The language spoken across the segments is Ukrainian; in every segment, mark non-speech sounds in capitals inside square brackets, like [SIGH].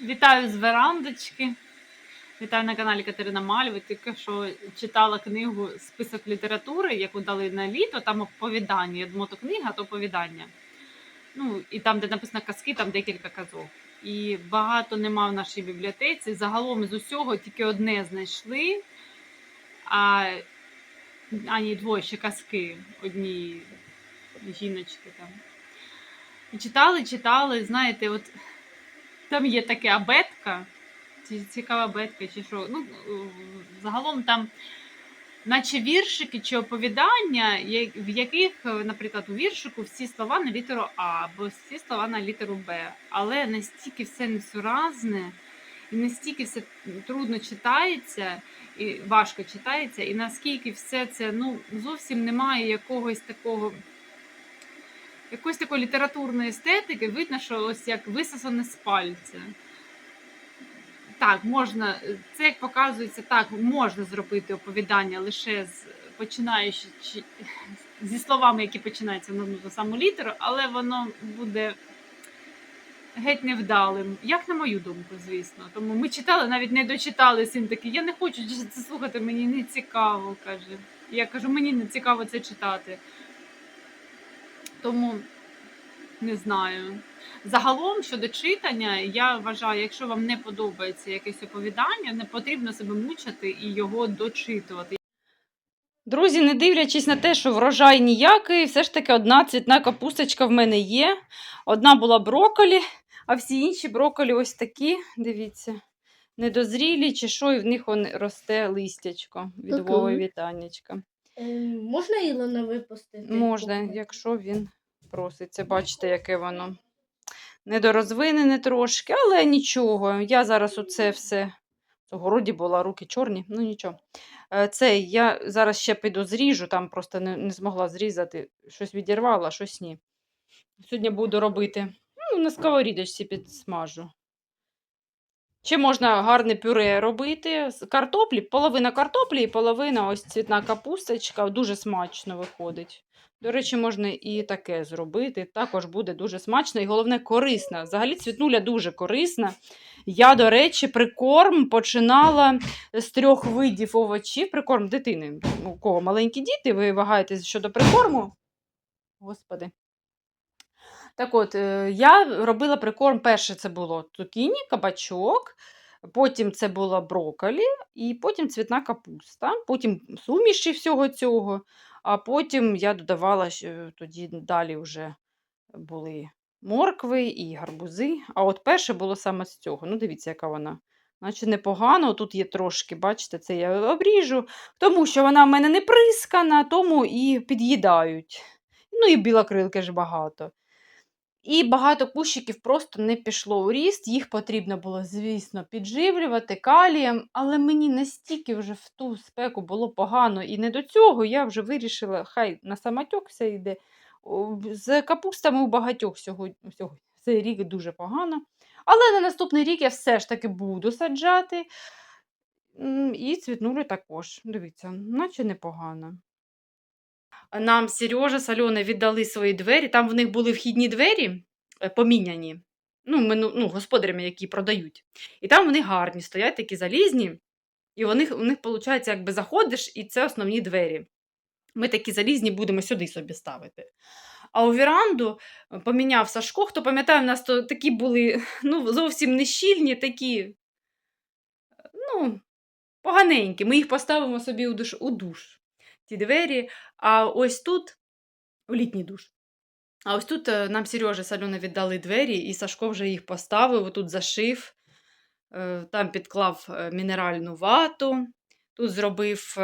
Вітаю з верандочки. Вітаю на каналі Катерина Мальви. Тільки що читала книгу Список літератури, яку дали на літо, там оповідання. Я думала, то книга, то оповідання. Ну, і там, де написано казки, там декілька казок. І багато нема в нашій бібліотеці. Загалом з усього тільки одне знайшли. А, а двоє ще казки одні жіночки там. І читали, читали, знаєте, от там є таке абетка, цікава абетка, чи що. Ну, е, загалом там, наче віршики чи оповідання, в яких, е, наприклад, у віршику всі слова на літеру А, або всі слова на літеру Б. Але настільки все несуразне, і настільки все трудно читається, і важко читається, і наскільки все це ну, зовсім немає якогось такого якоїсь такої літературної естетики, видно, що ось як висосане з пальця. Так, можна, це як показується, так, можна зробити оповідання лише з починаючи чи- зі словами, які починаються на одну саму літеру, але воно буде геть невдалим. Як на мою думку, звісно. Тому ми читали, навіть не дочитали син такий, я не хочу це слухати, мені не цікаво, каже. Я кажу, мені не цікаво це читати. Тому не знаю. Загалом щодо читання, я вважаю, якщо вам не подобається якесь оповідання, не потрібно себе мучити і його дочитувати. Друзі, не дивлячись на те, що врожай ніякий, все ж таки одна цвітна капусточка в мене є. Одна була брокколі, а всі інші брокколі ось такі, дивіться, недозрілі, чи що, і в них росте листячко від. Вови вітаннячка. Ем, Можна Ілона випустити? Можна, якщо він проситься. Бачите, яке воно недорозвинене трошки, але нічого. Я зараз оце все. В городі була руки чорні, ну нічого. Е, Це я зараз ще піду зріжу, там просто не, не змогла зрізати. Щось відірвала, щось ні. Сьогодні буду робити. Ну, на сковорідочці підсмажу. Ще можна гарне пюре робити з картоплі, половина картоплі і половина ось цвітна капусточка. Дуже смачно виходить. До речі, можна і таке зробити. Також буде дуже смачно і головне корисно. Взагалі цвітнуля дуже корисна. Я, до речі, прикорм починала з трьох видів овочів. Прикорм дитини. У кого маленькі діти, ви вагаєтесь щодо прикорму. Господи. Так от, е, я робила прикорм. Перше це було цукіні, кабачок, потім це було брокколі, і потім цвітна капуста, потім суміші всього цього. А потім я додавала тоді далі вже були моркви і гарбузи. А от перше було саме з цього. Ну, дивіться, яка вона. Наче непогано. Тут є трошки, бачите, це я обріжу, тому що вона в мене не прискана, тому і під'їдають. Ну і білокрилки ж багато. І багато кущиків просто не пішло у ріст. Їх потрібно було, звісно, підживлювати калієм, але мені настільки вже в ту спеку було погано і не до цього я вже вирішила, хай на самотьок все йде. З капустами у багатьох сьогодні, сьогодні цей рік дуже погано. Але на наступний рік я все ж таки буду саджати. І цвітнулю також. Дивіться, наче непогано. Нам Сережа з Альоною віддали свої двері. Там в них були вхідні двері е, поміняні. Ну, мину, ну, господарями, які продають. І там вони гарні, стоять такі залізні. І у них, у них виходить, якби заходиш, і це основні двері. Ми такі залізні будемо сюди собі ставити. А у віранду е, поміняв Сашко. Хто пам'ятає, у нас то такі були ну, зовсім не щільні, такі, е, ну, поганенькі. Ми їх поставимо собі у душ, у душ ті двері. А ось тут у літній душ. А ось тут е, нам Сережа з Альона віддали двері, і Сашко вже їх поставив, тут зашив, е, там підклав е, мінеральну вату, тут зробив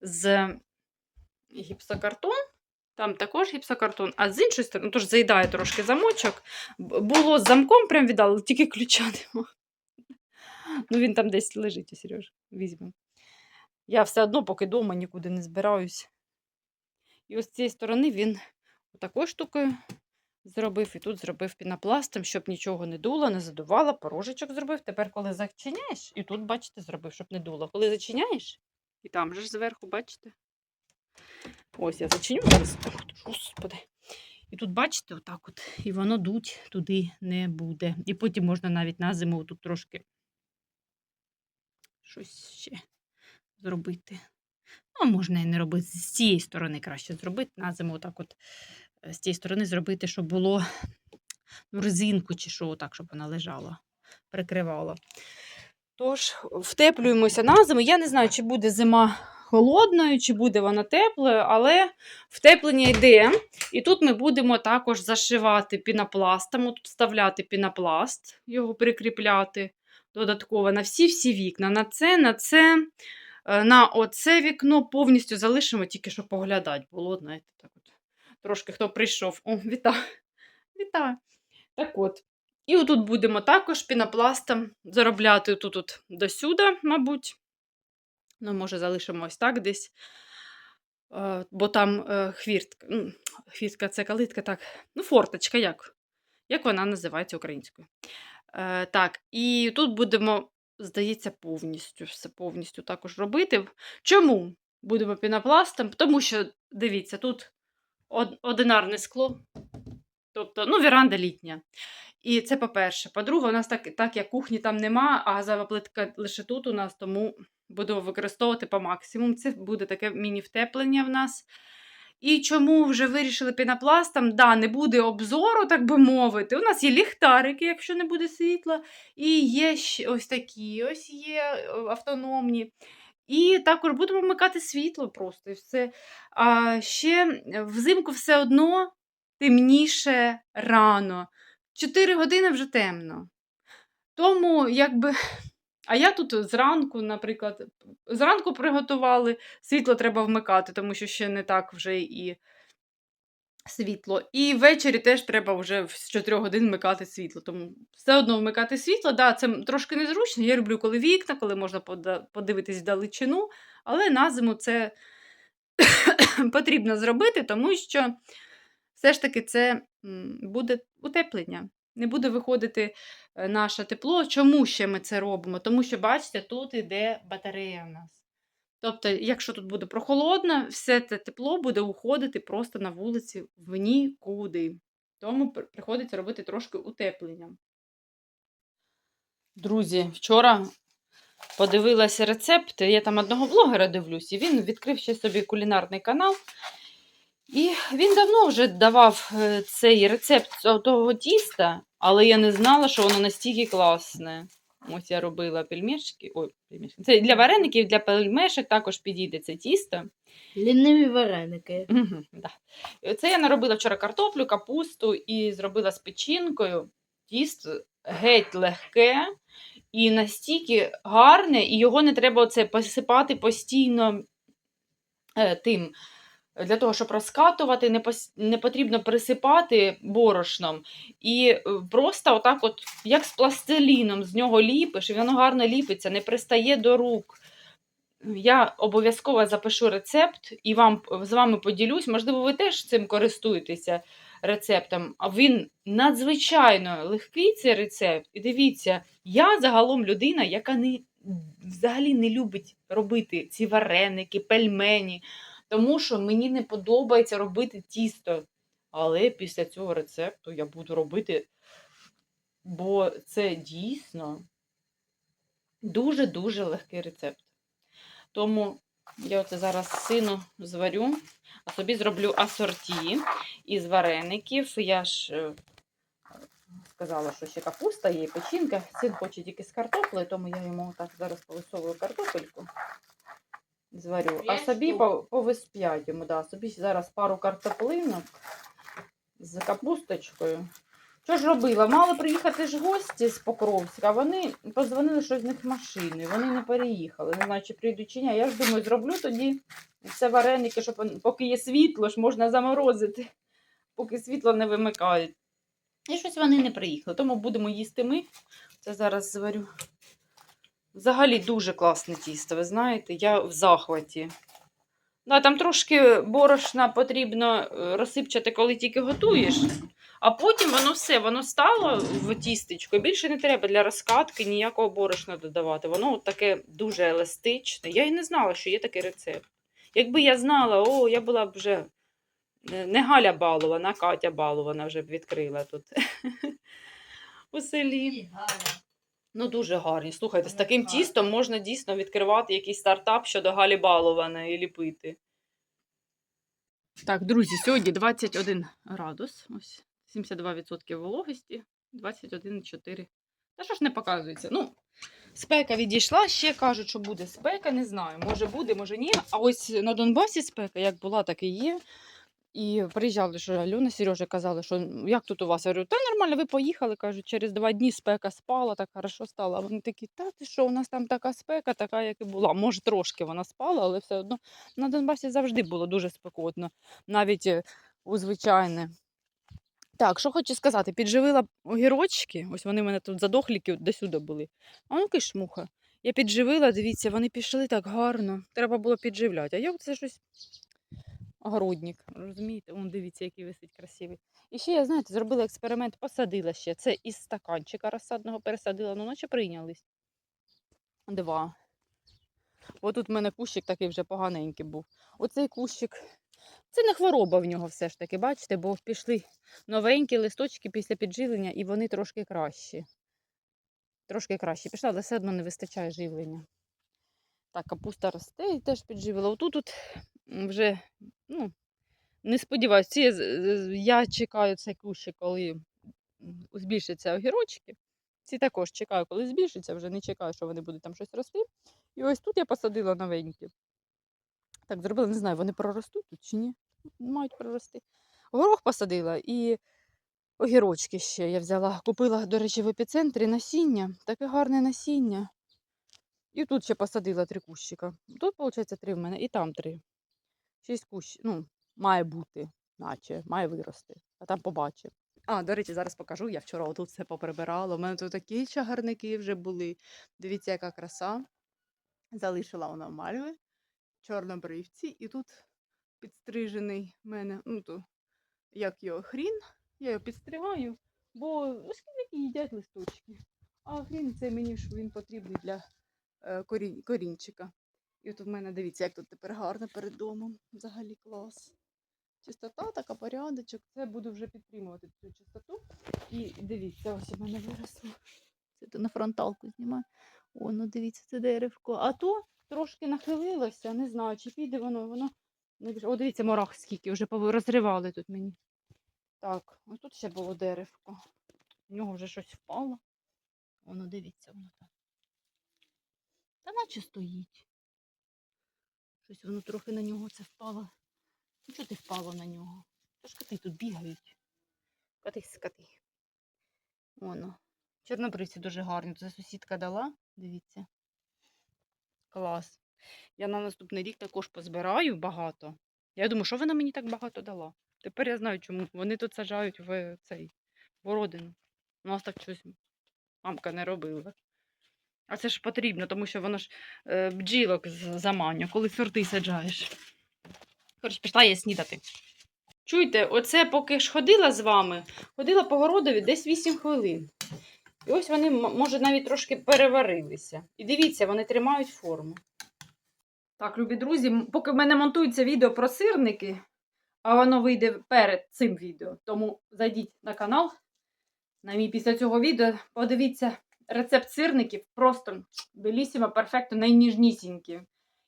з гіпсокартон, там також гіпсокартон, а з іншої сторони, ну, тож заїдає трошки замочок. Було з замком, прям віддали, тільки ключа [LAUGHS] нема. Ну, він там десь лежить, Сережа. Візьмемо. Я все одно, поки вдома нікуди не збираюсь. І ось з цієї сторони він такою штукою зробив, і тут зробив пінопластом, щоб нічого не дуло, не задувало, порожечок зробив. Тепер, коли зачиняєш, і тут, бачите, зробив, щоб не дуло. Коли зачиняєш, і там же ж зверху, бачите. Ось я зачиню зараз. Господи. І тут, бачите, отак от, і воно дуть туди не буде. І потім можна навіть на зиму тут трошки щось ще зробити. Ну, можна і не робити. З цієї сторони краще зробити. На зиму отак от е, з цієї сторони зробити, щоб було ну, резинку чи що, так, щоб вона лежала, прикривала. Тож, втеплюємося на зиму. Я не знаю, чи буде зима холодною, чи буде вона теплою, але втеплення йде. І тут ми будемо також зашивати пінопластом, тут вставляти пінопласт, його прикріпляти додатково на всі-всі вікна. На це, на це, на оце вікно повністю залишимо, тільки щоб поглядати було, знаєте, так от. Трошки хто прийшов. О, вітаю. [LAUGHS] Вітаю. Так от. І отут будемо також пінопластом заробляти тут от до сюди, мабуть. Ну, може, залишимо ось так десь. Е, Бо там е, хвіртка. ну, Хвіртка це калитка, так. Ну, форточка, як? Як вона називається українською? Е, так, і тут будемо, здається, повністю все повністю також робити. Чому будемо пінопластом? Тому що, дивіться, тут одинарне скло, тобто, ну, віранда літня. І це по-перше. По-друге, у нас так, так як кухні там нема, а газова плитка лише тут у нас, тому будемо використовувати по максимуму. Це буде таке міні-втеплення в нас. І чому вже вирішили пінопластом? Да, не буде обзору, так би мовити. У нас є ліхтарики, якщо не буде світла, і є ще ось такі, ось є е, автономні. І також будемо вмикати світло просто і все. А ще взимку все одно темніше рано. 4 години вже темно. Тому, якби. А я тут зранку, наприклад, зранку приготували, світло треба вмикати, тому що ще не так вже і світло. І ввечері теж треба вже з 4 годин вмикати світло. Тому все одно вмикати світло, да, це трошки незручно. Я люблю, коли вікна, коли можна подивитись вдалечину, але на зиму це [COUGHS] потрібно зробити, тому що все ж таки це буде утеплення. Не буде виходити наше тепло. Чому ще ми це робимо? Тому що, бачите, тут іде батарея в нас. Тобто, якщо тут буде прохолодно, все це тепло буде уходити просто на вулиці в нікуди. Тому приходиться робити трошки утеплення. Друзі, вчора подивилася рецепти. Я там одного блогера дивлюсь, і він відкрив ще собі кулінарний канал. І він давно вже давав е, цей рецепт того тіста, але я не знала, що воно настільки класне. Ось я робила пельмешки. Ой, пельмешки. Це для вареників, для пельмешок також підійде це тісто. Ліниві вареники. Мгм, да. Це я наробила вчора картоплю, капусту і зробила з печінкою. Тісто геть легке і настільки гарне, і його не треба оце посипати постійно е, тим. Для того, щоб розкатувати, не, не потрібно присипати борошном. І е, просто отак, от, як з пластиліном, з нього ліпиш, і воно гарно ліпиться, не пристає до рук. Я обов'язково запишу рецепт і вам з вами поділюсь. Можливо, ви теж цим користуєтеся рецептом. А він надзвичайно легкий цей рецепт. І дивіться, я загалом людина, яка не, взагалі не любить робити ці вареники, пельмені, тому що мені не подобається робити тісто. Але після цього рецепту я буду робити, бо це дійсно дуже-дуже легкий рецепт. Тому я оце зараз сину зварю, а собі зроблю асорті із вареників. Я ж е, сказала, що ще капуста є, печінка. Син хоче тільки з картоплею, тому я йому так зараз повисовую картопельку. Зварю. А собі штук. по, повисп'ять йому, да. собі зараз пару картоплинок з капусточкою. Що ж робила? Мали приїхати ж гості з Покровська, вони позвонили, що з них машини. Вони не переїхали. Не знаю, чи прийдуть чи ні. Я ж думаю, зроблю тоді все вареники, щоб поки є світло, ж можна заморозити, поки світло не вимикають. І щось вони не приїхали. Тому будемо їсти ми. Це зараз зварю. Взагалі дуже класне тісто, ви знаєте, я в захваті. Да, там трошки борошна потрібно е, розсипчати, коли тільки готуєш. А потім воно все, воно стало в тістечко. Більше не треба для розкатки ніякого борошна додавати. Воно от таке дуже еластичне. Я і не знала, що є такий рецепт. Якби я знала, о, я була б вже Не не Галя балована, а Катя балована вже б відкрила тут [LAUGHS] у селі. Ну, дуже гарні. Слухайте, з таким гарні. тістом можна дійсно відкривати якийсь стартап щодо Галі Балованої і ліпити. Так, друзі, сьогодні 21 градус. Ось 72% вологості, 21,4. Та що ж не показується? Ну, спека відійшла, ще кажуть, що буде спека, не знаю. Може буде, може ні. А ось на Донбасі спека, як була, так і є. І приїжджали, що Альона, Сережа казали, що «Ну, як тут у вас? Я говорю, та нормально, ви поїхали. Кажуть, через два дні спека спала, так хорошо стало. А вони такі, та ти що, у нас там така спека, така, як і була. Може, трошки вона спала, але все одно на Донбасі завжди було дуже спекотно, навіть е, у звичайне. Так, що хочу сказати, підживила огірочки, ось вони в мене тут задохліки до сюди були. А ну кишмуха. Я підживила, дивіться, вони пішли так гарно. Треба було підживляти. А я це щось огородник, розумієте? Вон дивіться, який висить красивий. І ще я, знаєте, зробила експеримент, посадила ще. Це із стаканчика розсадного пересадила, ну наче прийнялись. Два. Ось тут в мене кущик такий вже поганенький був. Оцей кущик. Це не хвороба в нього все ж таки, бачите, бо пішли новенькі листочки після підживлення, і вони трошки кращі. Трошки краще пішла, але все одно не вистачає живлення. Так, капуста росте і теж підживила. Отут тут вже, ну, не сподіваюся, я чекаю цей кущик, коли збільшаться огірочки. Ці також чекаю, коли збільшиться, вже не чекаю, що вони будуть там щось рости. І ось тут я посадила новенькі. Так, зробила, не знаю, вони проростуть тут чи ні. Мають прорости. Горох посадила і огірочки ще я взяла. Купила, до речі, в епіцентрі насіння. Таке гарне насіння. І тут ще посадила три кущика. Тут, виходить, три в мене, і там три. Шість кущ, ну, має бути, наче, має вирости. А там побачимо. А, до речі, зараз покажу. Я вчора отут все поприбирала. У мене тут такі чагарники вже були. Дивіться, яка краса. Залишила вона мальви, чорнобривці, і тут підстрижений мене, ну то як його хрін. Я його підстригаю, бо шкідники їдять листочки. А хрін це мені ж він потрібний для е, корінчика. І тут в мене дивіться, як тут тепер гарно перед домом. Взагалі клас. Чистота, така порядочок. Це буду вже підтримувати цю чистоту. І дивіться, ось у мене виросло. Це то на фронталку знімаю. О, ну дивіться, це деревко. А то трошки нахилилося, не знаю, чи піде воно, воно. О, дивіться, морах скільки вже розривали тут мені. Так, ось тут ще було деревко. В нього вже щось впало. Воно дивіться, воно там. Та наче стоїть. Щось воно трохи на нього це впало. Ну, чого ти впало на нього? Та ж коти тут бігають. Коти скоти. Воно. Чорнобривці дуже гарні. Це сусідка дала. Дивіться. Клас. Я на наступний рік також позбираю багато. Я думаю, що вона мені так багато дала? Тепер я знаю, чому. Вони тут саджають в цей городину. У нас так щось мамка не робила. А це ж потрібно, тому що воно ж е, бджілок з- заманює, коли сорти саджаєш. Коротше, пішла я снідати. Чуєте, оце поки ж ходила з вами, ходила по городові десь 8 хвилин. І ось вони, може, навіть трошки переварилися. І дивіться, вони тримають форму. Так, любі друзі, поки в мене монтується відео про сирники, а воно вийде перед цим відео. Тому зайдіть на канал. На мій після цього відео подивіться рецепт сирників. Просто белісімо, перфекто, найніжнісінькі.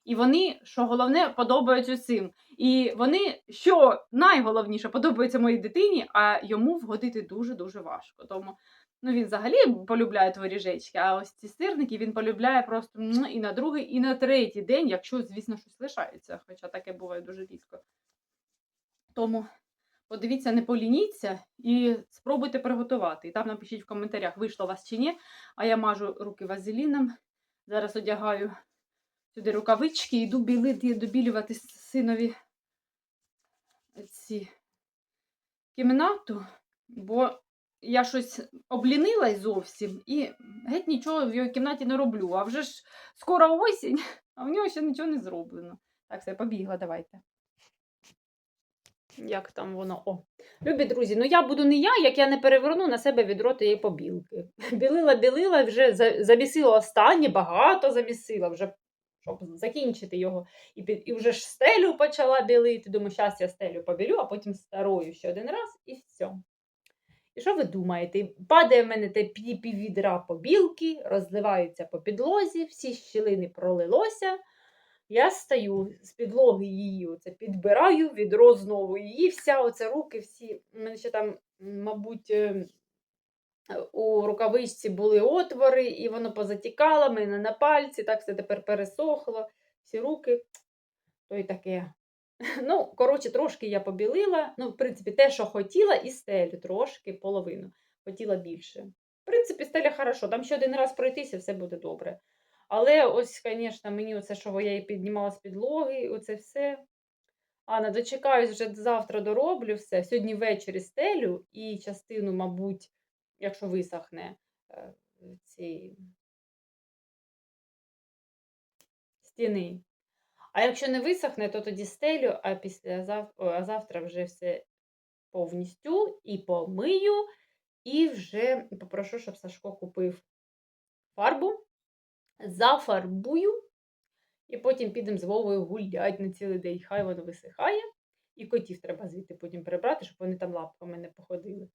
І вони, що головне, подобаються усім. І вони, що найголовніше, подобаються моїй дитині, а йому вгодити дуже-дуже важко. Тому ну, він взагалі полюбляє творіжечки, а ось ці сирники він полюбляє просто м, і на другий, і на третій день, якщо, звісно, щось лишається, хоча таке буває дуже рідко. Тому подивіться, не полініться і спробуйте приготувати. І там напишіть в коментарях, вийшло у вас чи ні. А я мажу руки вазеліном. Зараз одягаю сюди рукавички, йду білити, добілювати синові ці кімнату, бо я щось облінилась зовсім і геть нічого в його кімнаті не роблю. А вже ж скоро осінь, [LAUGHS] а в нього ще нічого не зроблено. Так, все, побігла, давайте. Як там воно? О. Любі друзі, ну я буду не я, як я не переверну на себе відро тієї побілки. [LAUGHS] Білила, білила, вже за- замісила останнє, багато замісила, вже щоб закінчити його. І, під, і вже ж стелю почала білити. Думаю, зараз я стелю побілю, а потім старою ще один раз і все. І що ви думаєте? Падає в мене те пів пів побілки, розливаються по підлозі, всі щілини пролилося. Я стою з підлоги її оце підбираю, відро знову її, вся оце руки всі. У мене ще там, мабуть, е, у рукавичці були отвори, і воно позатікало, мене на пальці, так все тепер пересохло, всі руки, то й таке. [LAUGHS] Ну, коротше, трошки я побілила. Ну, в принципі, те, що хотіла, і стелю трошки, половину. Хотіла більше. В принципі, стеля хорошо, там ще один раз пройтися, все буде добре. Але ось, звісно, мені оце, що я її піднімала з підлоги, оце все. Анна, дочекаюсь, вже завтра дороблю все. Сьогодні ввечері стелю і частину, мабуть, якщо висохне е, ці стіни. А якщо не висохне, то тоді стелю, а після зав... а завтра вже все повністю і помию, і вже попрошу, щоб Сашко купив фарбу, зафарбую, і потім підемо з Вовою гулять на цілий день. Хай воно висихає. І котів треба звідти потім прибрати, щоб вони там лапками не походили.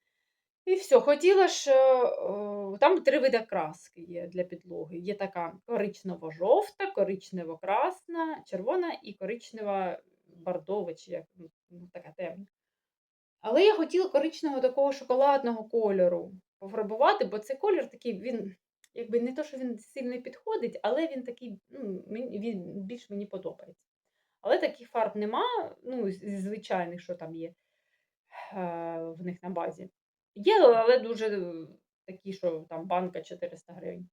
І все, хотіла ж, е, е, там три види краски є для підлоги. Є така коричнево-жовта, коричнево-красна, червона і коричнева бордова, чи як ну, ну, така темна. Але я хотіла коричневого такого шоколадного кольору пофарбувати, бо цей колір такий, він, якби не то, що він сильно підходить, але він такий, ну, він більш мені подобається. Але таких фарб нема, ну, звичайних, що там є е, в них на базі. Є, але дуже е, такі, що там банка 400 гривень.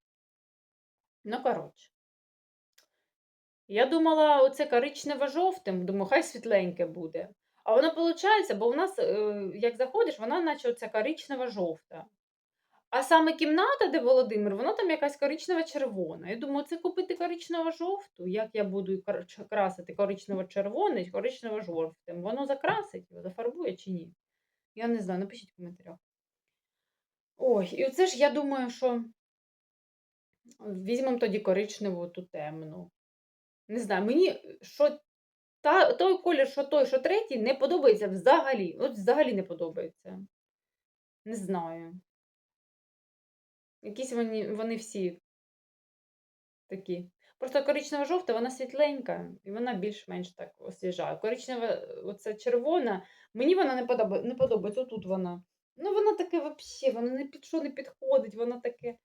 Ну, коротше. Я думала, оце коричнево-жовтим, думаю, хай світленьке буде. А воно виходить, бо в нас, е, як заходиш, вона наче оця коричнево-жовта. А саме кімната, де Володимир, вона там якась коричнево-червона. Я думаю, це купити коричнево-жовту. Як я буду красити коричнево-червоний, коричнево-жовтим? Воно закрасить, його, зафарбує чи ні? Я не знаю, напишіть в коментарях. Ой, і оце ж я думаю, що візьмемо тоді коричневу ту темну. Не знаю, мені що та, той колір, що той, що третій, не подобається взагалі. От взагалі не подобається. Не знаю. Якісь вони, вони всі такі. Просто коричнева жовта, вона світленька, і вона більш-менш так освіжає. Коричнева, оця червона, мені вона не подобається, не подобається. Отут вона. Ну, вона таке взагалі, вона не під що не підходить, вона таке.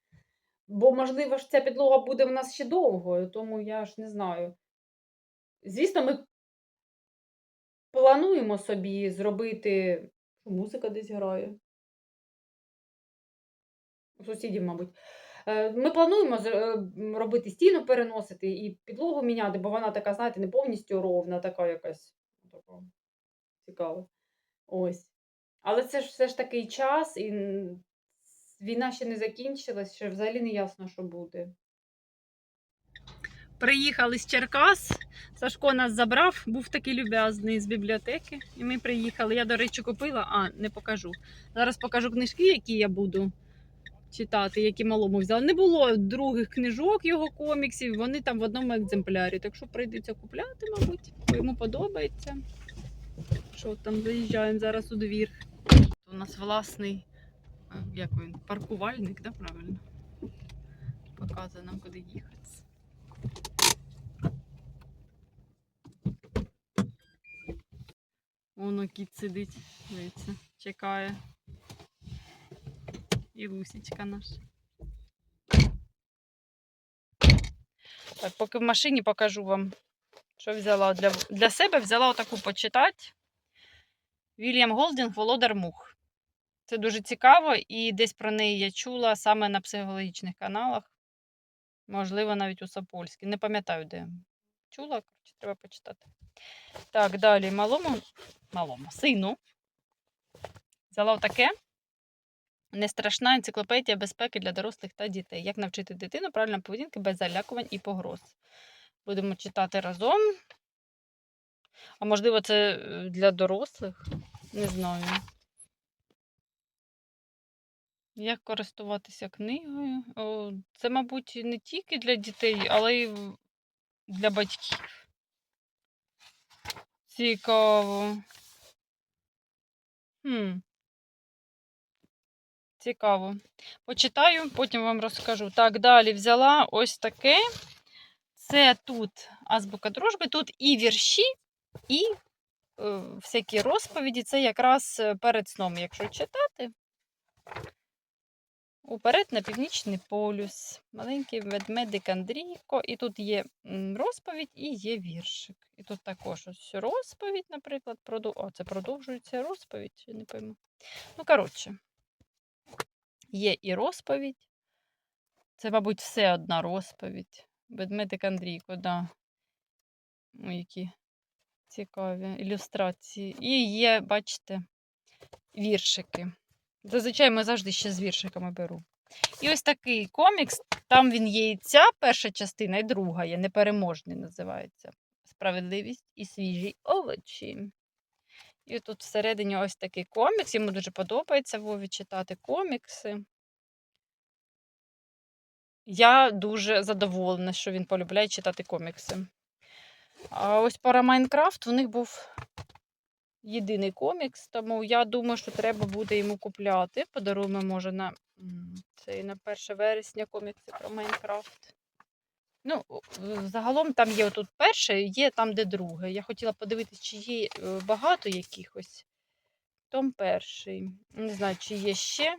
Бо, можливо, ж ця підлога буде в нас ще довго, тому я ж не знаю. Звісно, ми плануємо собі зробити. Музика десь грає. Сусідів, мабуть. Е, Ми плануємо е, робити стіну переносити і підлогу міняти, бо вона така, знаєте, не повністю ровна, така якась така цікава. Ось. Але це ж все ж такий час, і війна ще не закінчилась, ще взагалі не ясно, що буде. Приїхали з Черкас. Сашко нас забрав, був такий люб'язний з бібліотеки. І ми приїхали. Я, до речі, купила, а не покажу. Зараз покажу книжки, які я буду читати, які малому взяла. Не було других книжок його коміксів, вони там в одному екземплярі. Так що прийдеться купляти, мабуть, бо йому подобається. Що там, заїжджаємо зараз у двір. У нас власний е, як він, паркувальник, да, правильно? Показує нам, куди їхати. Воно кіт сидить, дивіться, чекає. І Лусічка наша. Так, поки в машині покажу вам, що взяла для, для себе. Взяла отаку почитати. Вільям Голдінг Володар Мух. Це дуже цікаво, і десь про неї я чула саме на психологічних каналах. Можливо, навіть у Сапольській. Не пам'ятаю, де. Чула, коротше, треба почитати. Так, далі малому, малому сину. Взяла отаке. Нестрашна енциклопедія безпеки для дорослих та дітей. Як навчити дитину правильно поведінки без залякувань і погроз. Будемо читати разом. А можливо, це е, для дорослих? Не знаю. Як користуватися книгою? Це, мабуть, не тільки для дітей, але й для батьків. Цікаво. Хм. Цікаво. Почитаю, потім вам розкажу. Так, далі взяла ось таке. Це тут азбука дружби, тут і вірші, і е, всякі розповіді. Це якраз е, перед сном, якщо читати. Уперед на північний полюс. Маленький ведмедик Андрійко. І тут є розповідь і є віршик. І тут також ось розповідь, наприклад, проду... О, це продовжується розповідь, чи не пойму. Ну, коротше, є і розповідь. Це, мабуть, все одна розповідь. Ведмедик Андрійко, да. Ой, які цікаві ілюстрації. І є, бачите, віршики. Зазвичай ми завжди ще з віршиками беру. І ось такий комікс. Там він є і ця перша частина, і друга є, непереможний називається. Справедливість і свіжі овочі. І тут всередині ось такий комікс. Йому дуже подобається Вові читати комікси. Я дуже задоволена, що він полюбляє читати комікси. А ось пара Майнкрафт у них був єдиний комікс, тому я думаю, що треба буде йому купляти. Подаруємо, може, на м, цей на 1 вересня комікси про Майнкрафт. Ну, загалом там є тут перше, є там, де друге. Я хотіла подивитися, чи є е, багато якихось. Том перший. Не знаю, чи є ще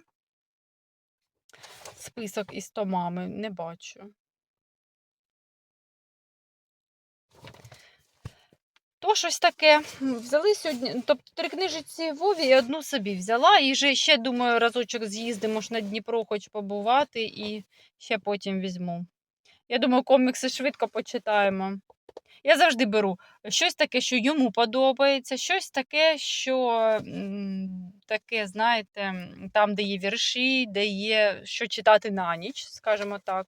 список із томами. Не бачу. То щось таке. Взяли сьогодні, тобто три книжиці Вові і одну собі взяла. І вже ще, думаю, разочок з'їздимо ж на Дніпро, хоч побувати, і ще потім візьму. Я думаю, комікси швидко почитаємо. Я завжди беру щось таке, що йому подобається, щось таке, що таке, знаєте, там, де є вірші, де є що читати на ніч, скажімо так.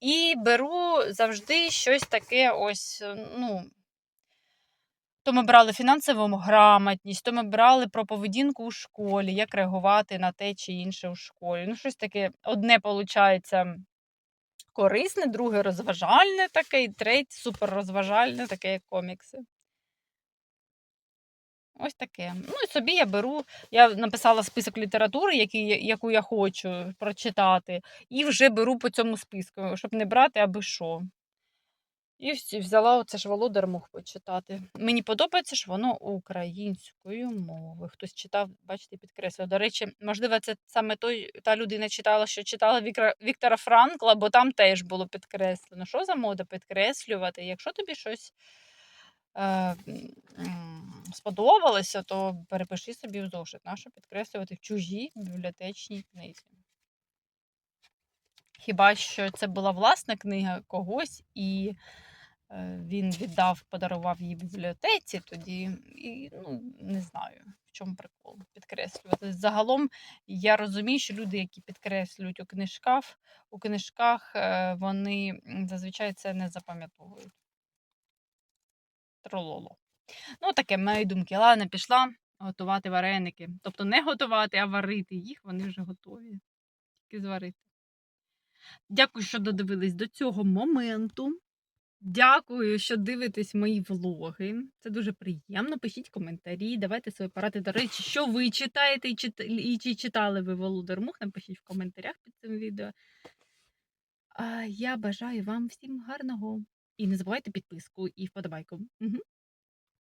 І беру завжди щось таке, ось, ну. То ми брали фінансову грамотність, то ми брали про поведінку у школі, як реагувати на те чи інше у школі. Ну, щось таке, одне, виходить, корисне, друге розважальне таке, і третє суперрозважальне, таке, як комікси. Ось таке. Ну і собі я беру, я написала список літератури, які, яку я хочу прочитати, і вже беру по цьому списку, щоб не брати аби що. І взяла оце ж Володар Мух почитати. Мені подобається, що воно українською мовою. Хтось читав, бачите, підкреслює. До речі, можливо, це саме той, та людина читала, що читала Вікра, Віктора Франкла, бо там теж було підкреслено. Що за мода підкреслювати? Якщо тобі щось е, сподобалося, то перепиши собі в зошит. Нащо підкреслювати в чужій бібліотечній книзі? Хіба що це була власна книга когось, і він віддав, подарував її бібліотеці, тоді і, ну, не знаю, в чому прикол підкреслювати. Загалом я розумію, що люди, які підкреслюють у книжках, у книжках е, вони зазвичай це не запам'ятовують. Трололо. Ну, таке мої думки. Ладно, пішла готувати вареники. Тобто не готувати, а варити їх, вони вже готові. Тільки зварити. Дякую, що додивились до цього моменту. Дякую, що дивитесь мої влоги. Це дуже приємно. Пишіть коментарі, давайте свої поради. До речі, що ви читаєте і, чит... і чи читали ви Володар Мух, напишіть в коментарях під цим відео. А я бажаю вам всім гарного. І не забувайте підписку і вподобайку. Угу.